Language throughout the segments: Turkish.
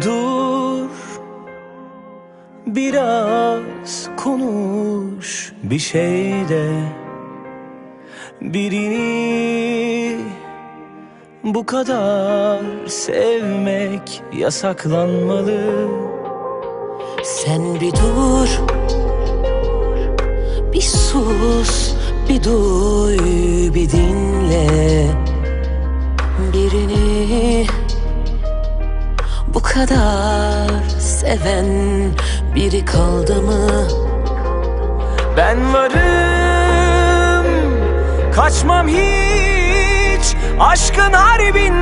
Dur Biraz konuş bir şey de. Birini bu kadar sevmek yasaklanmalı. Sen bir dur Bir sus Bir duy Bir dinle kadar seven Biri kaldı mı? Ben varım Kaçmam hiç Aşkın harbinden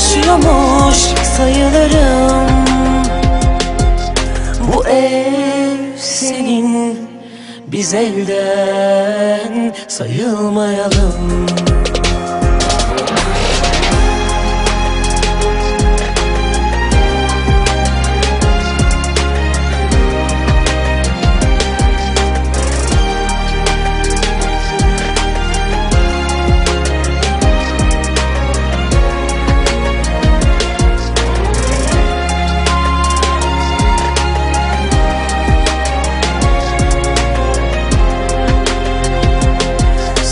için Yaşıyormuş sayılırım. Bu ev senin Biz elden sayılmayalım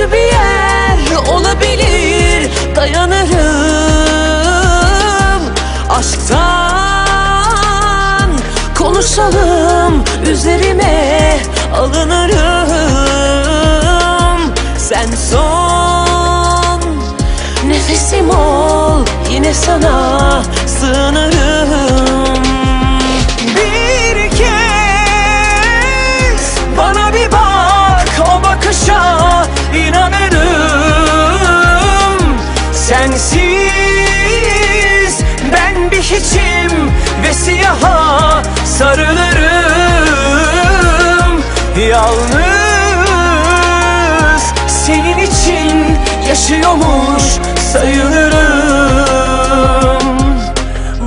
Kötü bir yer olabilir Dayanırım. Aşktan Konuşalım Üzerime alınırım. Sen son Nefesim ol Yine sana sığınırım Sensiz. Ben bir hiçim ve siyaha sarılırım. Yalnız senin için yaşıyormuş sayılırım.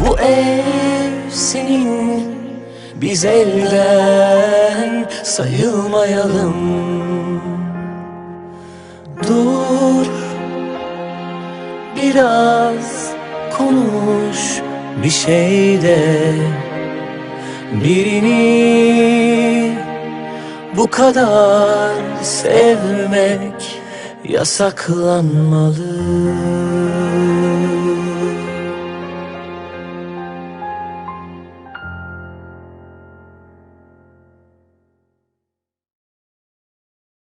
Bu ev senin Biz elden sayılmayalım. Dur Biraz konuş bir şey de Birini bu kadar sevmek yasaklanmalı